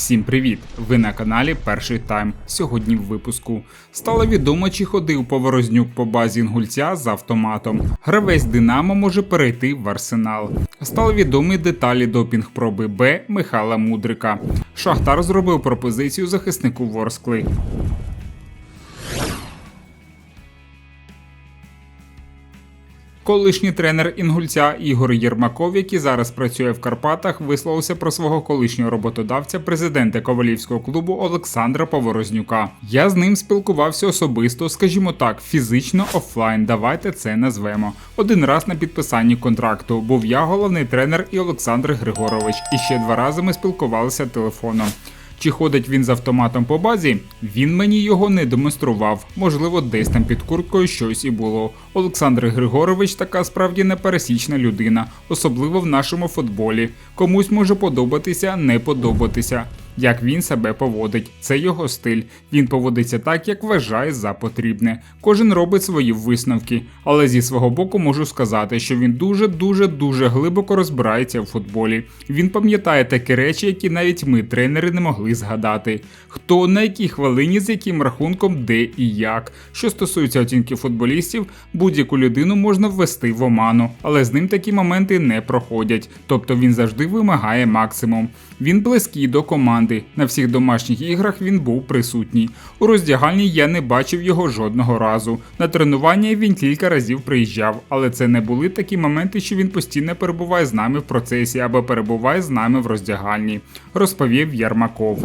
Всім привіт! Ви на каналі Перший Тайм. Сьогодні в випуску стало відомо, чи ходив Поворознюк по базі інгульця з автоматом. Гравець Динамо може перейти в арсенал. Стали відомі деталі допінг проби Б Михайла Мудрика. Шахтар зробив пропозицію захиснику Ворскли. Колишній тренер інгульця Ігор Єрмаков, який зараз працює в Карпатах, висловився про свого колишнього роботодавця, президента Ковалівського клубу Олександра Поворознюка. Я з ним спілкувався особисто, скажімо так, фізично офлайн. Давайте це назвемо. Один раз на підписанні контракту був я головний тренер і Олександр Григорович. І ще два рази ми спілкувалися телефоном. Чи ходить він з автоматом по базі? Він мені його не демонстрував. Можливо, десь там під курткою щось і було. Олександр Григорович така справді непересічна людина, особливо в нашому футболі. Комусь може подобатися, не подобатися. Як він себе поводить, це його стиль. Він поводиться так, як вважає за потрібне. Кожен робить свої висновки, але зі свого боку можу сказати, що він дуже дуже дуже глибоко розбирається в футболі. Він пам'ятає такі речі, які навіть ми, тренери, не могли згадати. Хто на якій хвилині, з яким рахунком, де і як. Що стосується оцінки футболістів, будь-яку людину можна ввести в оману, але з ним такі моменти не проходять. Тобто він завжди вимагає максимум. Він близький до команди. На всіх домашніх іграх він був присутній. У роздягальні я не бачив його жодного разу. На тренування він кілька разів приїжджав, але це не були такі моменти, що він постійно перебуває з нами в процесі або перебуває з нами в роздягальні, розповів Ярмаков.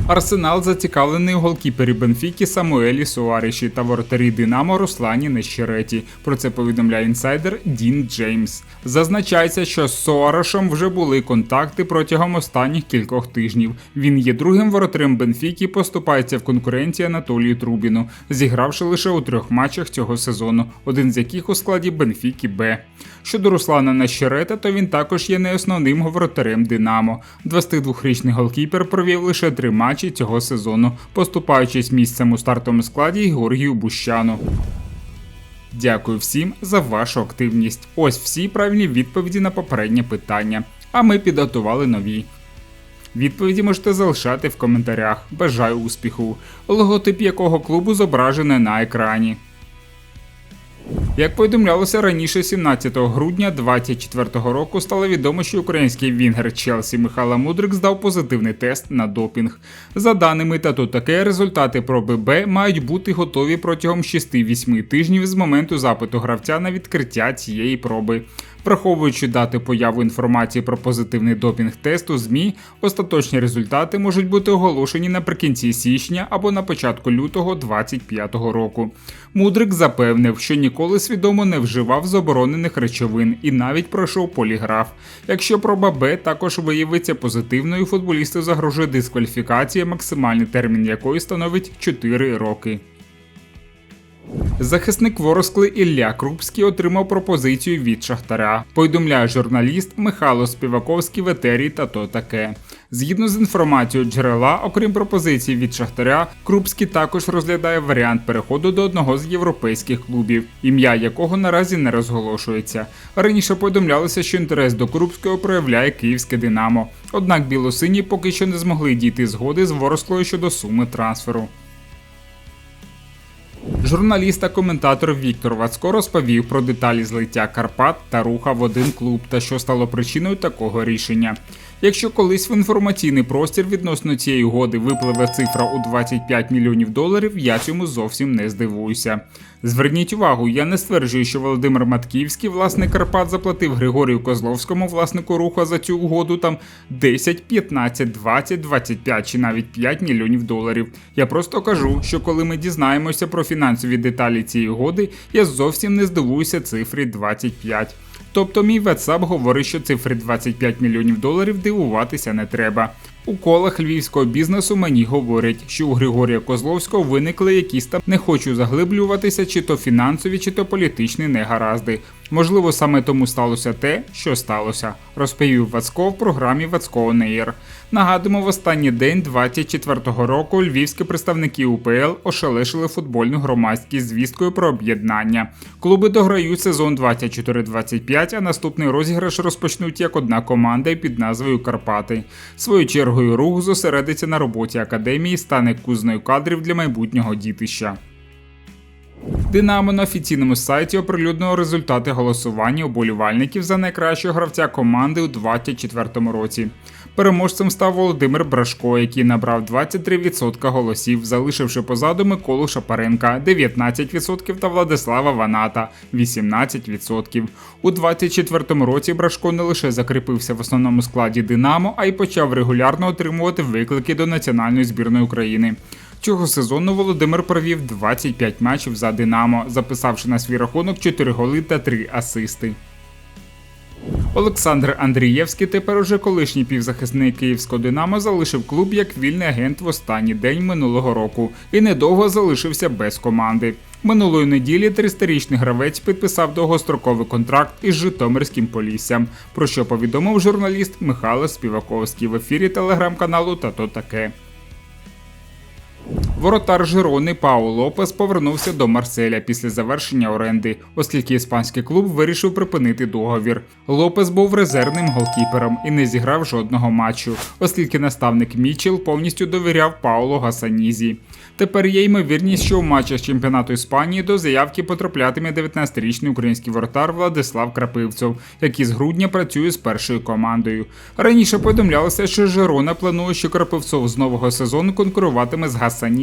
Арсенал зацікавлений у голкіпері Бенфіки Самуелі Суаріші та воротарі Динамо Руслані Нещереті. Про це повідомляє інсайдер Дін Джеймс. Зазначається, що з Суарешем вже були контакти протягом останніх кількох тижнів. Він є другим воротарем Бенфіки, поступається в конкуренції Анатолію Трубіну, зігравши лише у трьох матчах цього сезону, один з яких у складі Бенфіки Б. Щодо Руслана Нещерета, то він також є не основним воротарем Динамо. 22-річний голкіпер провів лише три матчі цього сезону, поступаючись місцем у стартовому складі Георгію Бущану. Дякую всім за вашу активність. Ось всі правильні відповіді на попереднє питання. А ми підготували нові. Відповіді можете залишати в коментарях. Бажаю успіху. Логотип якого клубу зображений на екрані. Як повідомлялося раніше, 17 грудня 2024 року стало відомо, що український вінгер Челсі Михайло Мудрик здав позитивний тест на допінг. За даними тату таке, результати проби Б мають бути готові протягом 6-8 тижнів з моменту запиту гравця на відкриття цієї проби. Враховуючи дати появу інформації про позитивний допінг тесту ЗМІ, остаточні результати можуть бути оголошені наприкінці січня або на початку лютого 2025 року. Мудрик запевнив, що ніколи свідомо не вживав заборонених речовин і навіть пройшов поліграф. Якщо проба Б також виявиться позитивною, футболісту загрожує дискваліфікація, максимальний термін якої становить 4 роки. Захисник Ворскли Ілля Крупський отримав пропозицію від Шахтаря. Повідомляє журналіст Михайло Співаковський в етері та то таке. Згідно з інформацією джерела, окрім пропозицій від Шахтаря, Крупський також розглядає варіант переходу до одного з європейських клубів, ім'я якого наразі не розголошується. Раніше повідомлялося, що інтерес до Крупського проявляє київське Динамо. Однак білосині поки що не змогли дійти згоди з Ворсклою щодо суми трансферу. Журналіст та коментатор Віктор Вацко розповів про деталі злиття Карпат та руха в один клуб та що стало причиною такого рішення. Якщо колись в інформаційний простір відносно цієї угоди випливе цифра у 25 мільйонів доларів, я цьому зовсім не здивуюся. Зверніть увагу, я не стверджую, що Володимир Матківський, власник Карпат, заплатив Григорію Козловському, власнику руха за цю угоду там 10, 15, 20, 25 чи навіть 5 мільйонів доларів. Я просто кажу, що коли ми дізнаємося про фінансові деталі цієї угоди, я зовсім не здивуюся цифрі 25. Тобто мій WhatsApp говорить, що цифри 25 мільйонів доларів дивуватися не треба. У колах львівського бізнесу мені говорять, що у Григорія Козловського виникли якісь там не хочу заглиблюватися, чи то фінансові, чи то політичні негаразди. Можливо, саме тому сталося те, що сталося, розповів Вацко в програмі Вацко Нейр. Нагадуємо, в останній день 24-го року львівські представники УПЛ ошелешили футбольну громадськість звісткою про об'єднання. Клуби дограють сезон 24-25, а наступний розіграш розпочнуть як одна команда під назвою Карпати. Свою чергою рух зосередиться на роботі академії, стане кузною кадрів для майбутнього дітища. Динамо на офіційному сайті оприлюднило результати голосування уболівальників за найкращого гравця команди у 2024 році. Переможцем став Володимир Брашко, який набрав 23% голосів, залишивши позаду Миколу Шапаренка 19% та Владислава Ваната 18%. У 2024 році Брашко не лише закріпився в основному складі Динамо, а й почав регулярно отримувати виклики до національної збірної України. Цього сезону Володимир провів 25 матчів за Динамо, записавши на свій рахунок 4 голи та 3 асисти. Олександр Андрієвський, тепер уже колишній півзахисник київського Динамо, залишив клуб як вільний агент в останній день минулого року і недовго залишився без команди. Минулої неділі 300-річний гравець підписав довгостроковий контракт із Житомирським Поліссям, про що повідомив журналіст Михайло Співаковський в ефірі телеграм-каналу «Та то таке. Воротар Жирони Пау Лопес повернувся до Марселя після завершення оренди, оскільки іспанський клуб вирішив припинити договір. Лопес був резервним голкіпером і не зіграв жодного матчу, оскільки наставник Мічел повністю довіряв Пауло Гасанізі. Тепер є ймовірність, що у матчах чемпіонату Іспанії до заявки потраплятиме 19-річний український воротар Владислав Крапивцев, який з грудня працює з першою командою. Раніше повідомлялося, що Жирона планує, що Крапивцов з нового сезону конкуруватиме з